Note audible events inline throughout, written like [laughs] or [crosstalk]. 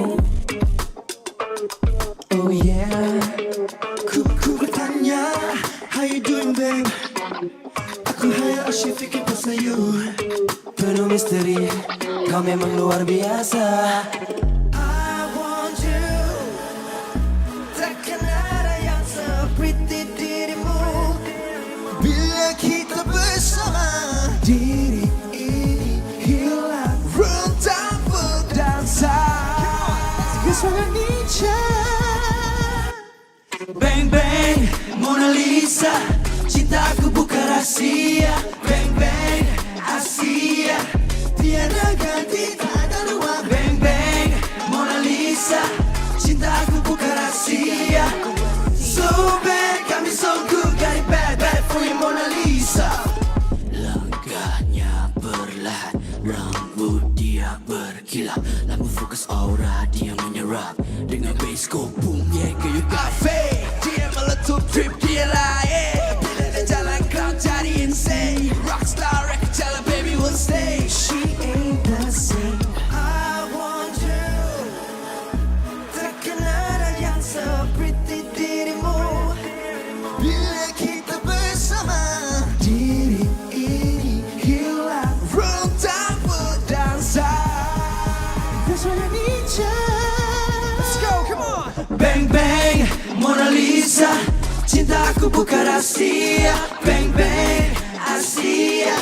Oh Ku, ku bertanya How you doing babe? Aku hanya asyik fikir pasal you. Penuh misteri. Kau memang luar biasa Radio. Lisa Cintaku bukan rahasia. Bang bang, Asia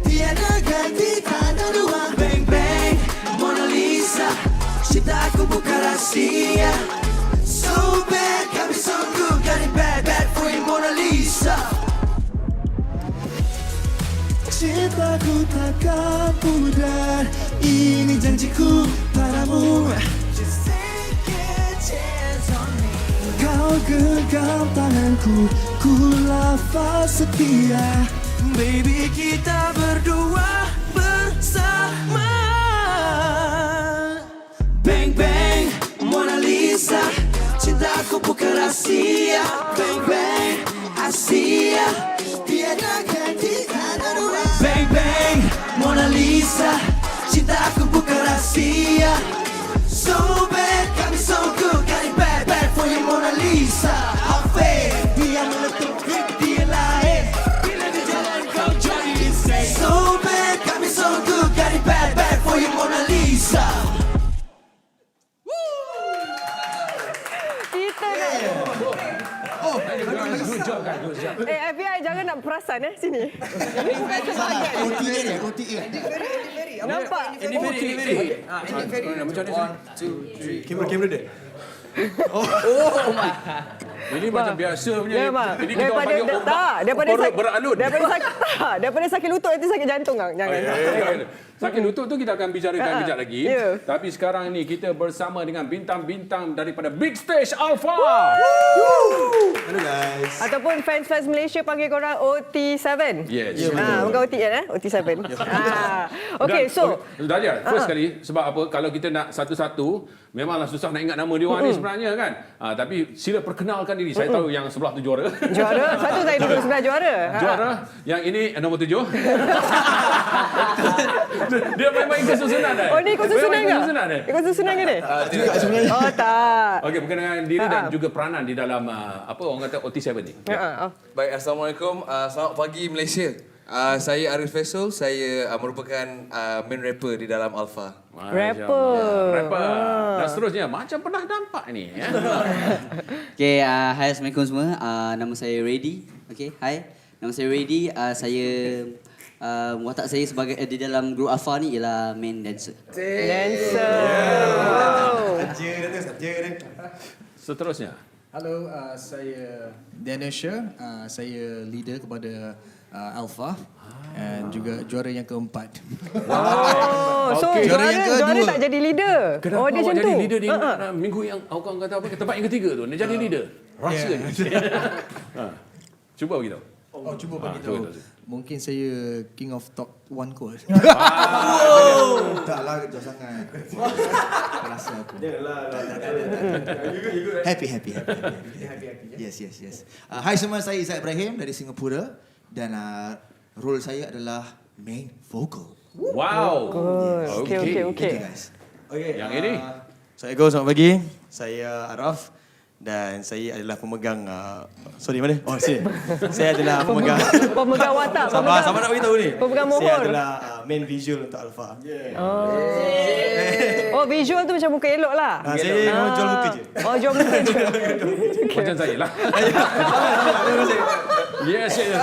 Tiada ganti tanda dua. Bang bang, Mona Lisa. Cintaku bukan rahasia. So bad, kami so good Got it bad, bad for you Mona Lisa. Cintaku takkan pudar. Ini janjiku padamu Genggam tanganku Ku lafaz setia. Baby kita berdua bersama. Bang bang Mona Lisa. Cintaku bukan rahasia. Bang bang Asia. Tiada ganti ada dua. Bang bang Mona Lisa nak perasan eh sini. Ini bukan sebahagian. OTA dia, OTA. Nampak? Ini very, ini very. Ah, ini macam ni. One, two, three. Kamera, kamera dia. [laughs] Ini macam biasa punya. Ya, Mak. Ini kita orang Daripada panggil da- ombak, tak, daripada perut sakit beralun. Daripada [laughs] sakit tak, daripada sakit lutut nanti sakit jantung kang. Jangan. Eh, eh, eh. Sakit lutut tu kita akan bicarakan Ah, kejap lagi. ya. Tapi sekarang ni kita bersama dengan bintang-bintang daripada Big Stage Alpha. Hello guys. Ataupun fans-fans Malaysia panggil korang OT7. Yes. Ah, bukan OT8 eh, OT7. [laughs] ah. Okay, Dan- so okay, Dahlia, first Ah. kali sebab apa kalau kita nak satu-satu memanglah susah nak ingat nama dia orang ni sebenarnya kan. Ah, tapi sila perkenalkan diri. Saya tahu yang sebelah tu juara. [laughs] juara satu saya duduk sebelah juara. Ha. [laughs] Juara yang ini eh, nombor tujuh. [laughs] dia main-main ikut susunan dah. Oh ni ikut susunan ke? ikut susunan eh? Ikut susunan ke ni? Tidak sebenarnya. Oh tak. Okey, berkenaan diri dan Ha. juga peranan di dalam uh, apa orang kata OT7 ni. Oh. Baik, Assalamualaikum. Selamat pagi Malaysia. Uh, saya Arif Faisal. Saya uh, merupakan uh, main rapper di dalam Alpha. Rapper. Rapper. Ah. Dan seterusnya macam pernah nampak ni ya. [laughs] Okay, uh, hai Assalamualaikum semua. Uh, nama saya Ready. Okay, hai. Nama saya Ready. Uh, saya uh, watak saya sebagai uh, di dalam grup Alpha ni ialah main dancer. Dancer. Wow. Saja dia tu, saja dia. Seterusnya. Halo, uh, saya Daniel Sher. Uh, saya leader kepada uh, Alpha dan juga juara yang keempat. [laughs] Oh, so juara, Juara yang juara kedua. tak jadi leader. Kenapa oh, dia awak jadi tu. leader di Ha, ha. uh, minggu yang orang kata apa tempat yang ketiga tu? Dia jadi leader. Rahsia [laughs] ni. ha. Cuba beritahu. Oh, cuba Ah, bagi cuba tahu. tahu. Mungkin saya king of top one kot. [laughs] Taklah kejauh sangat. Rasa aku. Happy, happy, happy. happy. Yes, yes, yes. Uh, hai semua, saya Izzat Ibrahim dari Singapura dan uh, role saya adalah main vocal. Wow. Okey, okey, okey. guys. Okay. Yang ini? Uh, Assalamualaikum, selamat pagi. Saya Araf dan saya adalah pemegang uh, sorry mana? Oh, sini. [laughs] saya adalah pemegang Pemegang watak, Sabar, pemegang. sabar nak beritahu ni. Pemegang Saya mohon. adalah uh, main visual untuk Alpha. Oh, visual tu macam muka elok lah. Uh, saya memang jual muka je. Oh, jual muka je. [laughs] Macam saya lah. [laughs] yes, yes. [laughs]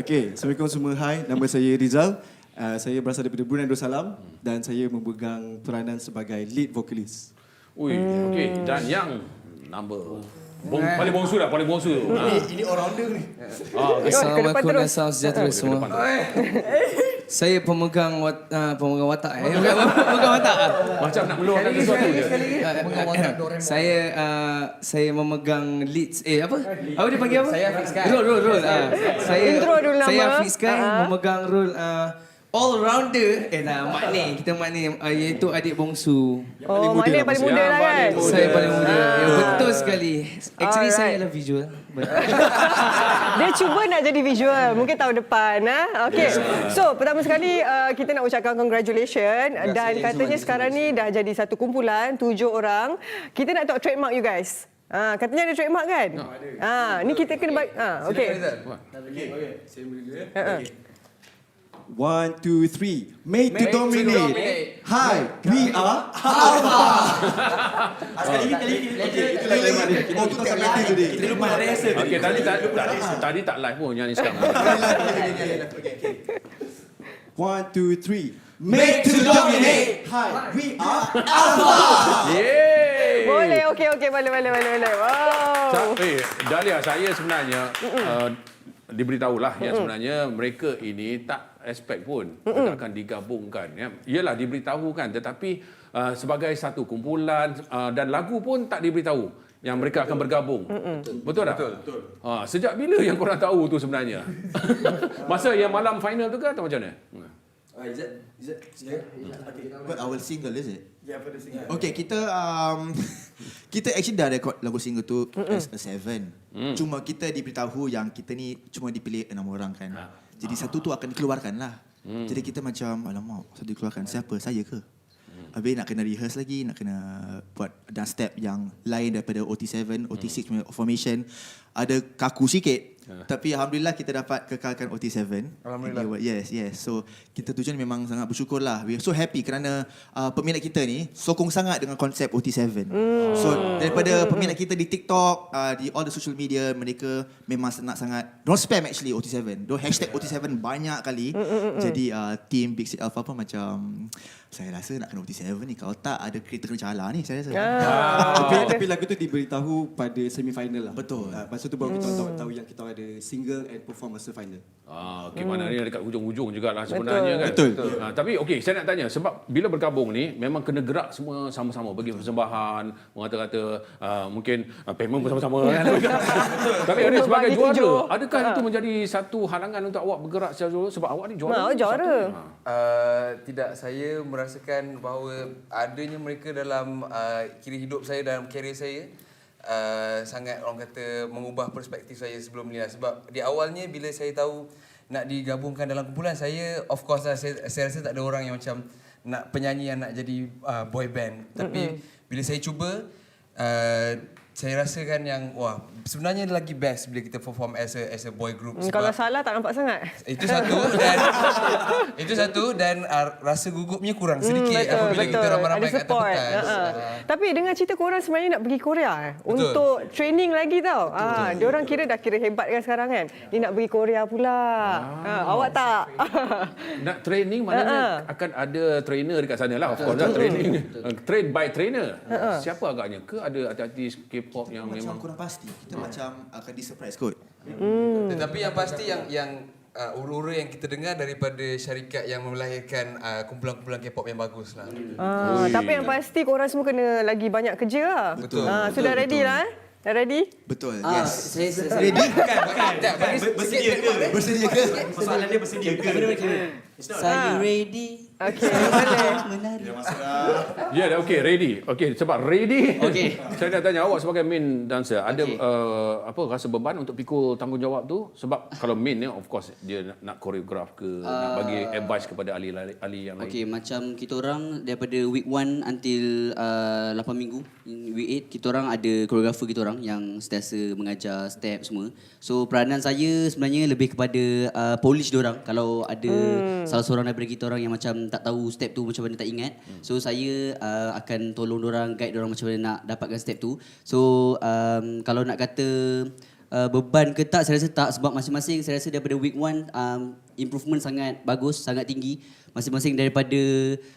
Okey, Assalamualaikum semua. Hai, nama saya Rizal. Uh, saya berasal daripada Brunei Darussalam dan saya memegang peranan sebagai lead vocalist. Ui, okey. Dan yang number Bong, paling bongsu dah, paling bongsu. Ha. Ini all-rounder ni. Ah, okey. ke Assalamualaikum depan dan salam sejahtera Ke semua. tu. [laughs] Saya pemegang wat, uh, pemegang watak eh. [laughs] Bukan pemegang watak. ah. Macam nak meluahkan sesuatu je. saya uh, saya memegang leads eh apa? Apa dia panggil apa? Saya Hafiz Sky. Role role role. Uh, saya Intro dulu. Saya Hafiz Sky Ah. memegang role uh, all rounder eh nah mak ni kita mak ni uh, iaitu adik bongsu. Oh, mana yang paling muda Yang lah kan? paling muda. Saya paling muda. Ya betul sekali. Actually saya Alright. adalah visual. [laughs] Dia cuba nak jadi visual. Mungkin tahun depan. Ha? Okay. So, pertama sekali uh, kita nak ucapkan congratulations. Dan katanya sekarang ni dah jadi satu kumpulan, tujuh orang. Kita nak tahu trademark you guys. Ha, katanya ada trademark kan? Ha, ni kita kena... ba- Ha, okay. One, two, three. Made, to, dominate. Hi, we are Alpha. Sekali lagi, sekali lagi. Itu lagi lagi. Oh, kita tak live today. Kita lupa nak rehearsal. Okey, tadi tak tadi, tadi tak live pun nyanyi sekarang. One, two, three. Made to dominate. Hi, we are Yeay. Boleh, okey, okey. Boleh, boleh, boleh. boleh. Wow. Sa- Eh, Dahlia, saya sebenarnya uh, diberitahulah yang sebenarnya mereka ini tak expect pun mereka akan digabungkan. Ya. Iyalah diberitahu kan tetapi uh, sebagai satu kumpulan uh, dan lagu pun tak diberitahu yang mereka akan bergabung. Betul, Betul tak? Betul. Ha, sejak bila yang korang tahu tu sebenarnya? [laughs] Masa yang malam final tu ke atau macam mana? But our single is it? Yeah, for the single. Okay, kita um, [laughs] kita actually dah record lagu single tu as a seven. Cuma kita diberitahu yang kita ni cuma dipilih enam orang kan. Jadi satu tu akan dikeluarkan lah. Jadi kita macam alamak, satu dikeluarkan siapa? Saya ke? Habis nak kena rehearse lagi, nak kena buat dance step yang lain daripada OT7, OT6 punya formation. Ada kaku sikit. Tapi Alhamdulillah kita dapat kekalkan OT7. Alhamdulillah. Yes, yes. So kita tujuan memang sangat bersyukur lah. We are so happy kerana uh, peminat kita ni sokong sangat dengan konsep OT7. So daripada peminat kita di TikTok, uh, di all the social media, mereka memang sangat sangat don't spam actually OT7. Don't hashtag OT7 banyak kali. Jadi uh, team Big Six Alpha pun macam saya rasa nak kena OT7 ni. Kalau tak ada kereta kena cala ni saya rasa. Tapi, tapi lagu tu diberitahu pada semi-final lah. Betul. Uh, lepas tu baru kita tahu, tahu yang kita ada single and perform masa final. Ah, okay, mana ni dekat hujung-hujung jugalah sebenarnya kan. Betul. Ah, tapi okey, saya nak tanya sebab bila bergabung ni memang kena gerak semua sama-sama bagi persembahan, mengata-kata ah, mungkin ah, payment bersama-sama [laughs] kan. tapi ada sebagai juara, tunjuk. adakah itu menjadi satu halangan untuk awak bergerak secara juara sebab awak ni juara? Ha, juara. Satu. Ha. Uh, tidak, saya merasakan bahawa adanya mereka dalam uh, kiri hidup saya dalam karier saya uh, sangat orang kata mengubah perspektif saya sebelum ni lah. Sebab di awalnya bila saya tahu nak digabungkan dalam kumpulan saya of course lah saya, saya rasa tak ada orang yang macam nak penyanyi yang nak jadi uh, boy band. Tapi bila saya cuba uh, saya rasakan yang wah sebenarnya lagi best bila kita perform as a as a boy group Hmm, Kalau salah tak nampak sangat. itu satu dan [laughs] itu satu dan uh, rasa gugupnya kurang sedikit Hmm, betul, apabila betul. kita ramai-ramai Ada kat pentas. Ha-ha. Uh, Tapi dengar cerita korang sebenarnya nak pergi Korea eh? untuk training lagi tau. Ah, dia orang kira dah kira hebat kan sekarang kan. Dia nak pergi Korea pula. Ha, awak tak? Nak training [laughs] maknanya akan ada trainer dekat sana lah. Of course lah training. Train by trainer. Siapa agaknya? Ke ada artis K-pop yang Macam memang kurang pasti. Kita macam akan disurprise kot. Tetapi yang pasti yang yang uh, ura-ura yang kita dengar daripada syarikat yang melahirkan uh, kumpulan-kumpulan K-pop yang bagus lah. Ah, tapi yang pasti korang semua kena lagi banyak kerja lah. Betul, Ah, sudah ready lah eh? Dah ready? Betul. Ah, yes. saya, saya, saya, Ready? Bukan, bukan. Tak, bagi Bersedia ke? Bersedia ke? Soalan dia bersedia ke? Saya ready. Okey, boleh. [laughs] Ya, dah okey, ready. Okey, sebab ready. Okey. [laughs] saya nak tanya awak sebagai main dancer, ada uh, apa rasa beban untuk pikul tanggungjawab tu? Sebab kalau main ni of course dia nak, nak koreograf ke, nak bagi advice kepada ahli ahli yang lain. Okey, macam kita orang daripada week 1 until uh, 8 minggu, in week 8 kita orang ada koreografer kita orang yang sentiasa mengajar step semua. So peranan saya sebenarnya lebih kepada uh, polish dia orang kalau ada hmm. salah seorang daripada kita orang yang macam tak tahu step tu macam mana tak ingat. So saya uh, akan tolong orang guide orang macam mana nak dapatkan step tu. So um, kalau nak kata uh, beban ke tak saya rasa tak sebab masing-masing saya rasa daripada week 1 um, improvement sangat bagus sangat tinggi masing-masing daripada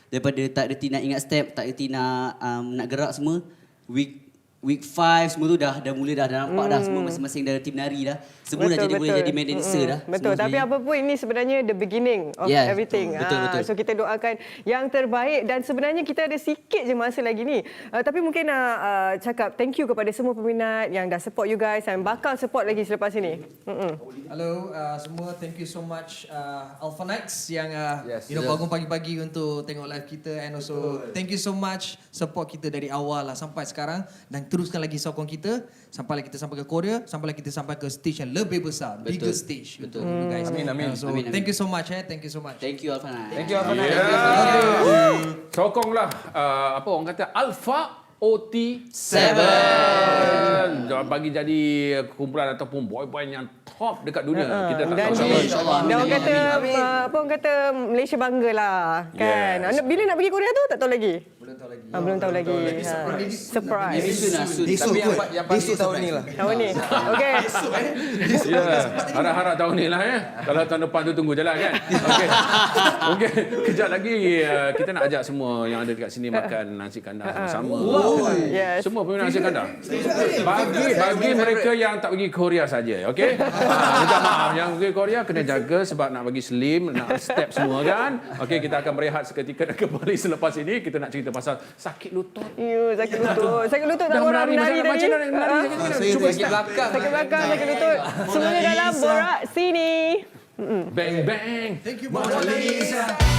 daripada tak reti nak ingat step tak reti nak um, nak gerak semua week week 5 semua tu dah dah mula dah dah nampak dah semua masing-masing dari tim nari dah semua dah jadi boleh jadi main dancer dah Betul. Semua Tapi apa pun ini sebenarnya the beginning of Yeah, everything. betul, Ah, betul. So kita doakan yang terbaik dan sebenarnya kita ada sikit je masa lagi ni. Uh, tapi mungkin nak uh, cakap thank you kepada semua peminat yang dah support you guys dan bakal support lagi selepas ini. Mm-mm. Hello uh, semua, thank you so much uh, Alpha Nights yang uh, Yes. you know Yes. bangun pagi-pagi untuk tengok live kita and also thank you so much support kita dari awal lah sampai sekarang dan teruskan lagi sokong kita sampailah kita sampai ke Korea, sampailah kita sampai ke stage yang lebih besar, Betul. bigger stage Betul. untuk you guys. Amin, amin. Uh, so Amin, amin. thank you so much eh, thank you so much. thank you Alfana Thank you Afan. Yeah. Sokonglah uh, apa orang kata Alpha OT 7 bagi jadi kumpulan ataupun boy band yang top dekat dunia. Kita tak Dan tahu. InsyaAllah. dan orang kata amin, uh, apa orang kata Malaysia bangga lah kan. Yes. Bila nak pergi Korea tu tak tahu lagi. Belum tahu lagi. Ah, belum tahu lagi. Ha. Surprise. Maybe soon lah soon Besok Tapi yang, pa- yang pasti Besok tahun surprise. ni lah. [laughs] Tahun ni. Okey. Ya, harap-harap tahun ni lah ya. Kalau tahun depan tu tunggu je lah kan. Okey. Okey, kejap lagi uh, kita nak ajak semua yang ada dekat sini makan nasi kandar sama-sama. Yes. Semua peminat nasi kandar. Bagi bagi mereka yang tak pergi Korea saja, okey? Ha, minta maaf yang pergi Korea kena jaga sebab nak bagi slim, nak step semua kan. Okey, kita akan berehat seketika dan kembali selepas ini kita nak cerita pasal sakit lutut. You sakit lutut. Sakit lutut tak Dah orang menari, menari macam tadi. mana nak menari, Ah. sakit lutut? Cuba Sakit belakang. Sakit belakang, sakit lutut. Semuanya dalam borak sini. bang bang. Thank you Mona Lisa.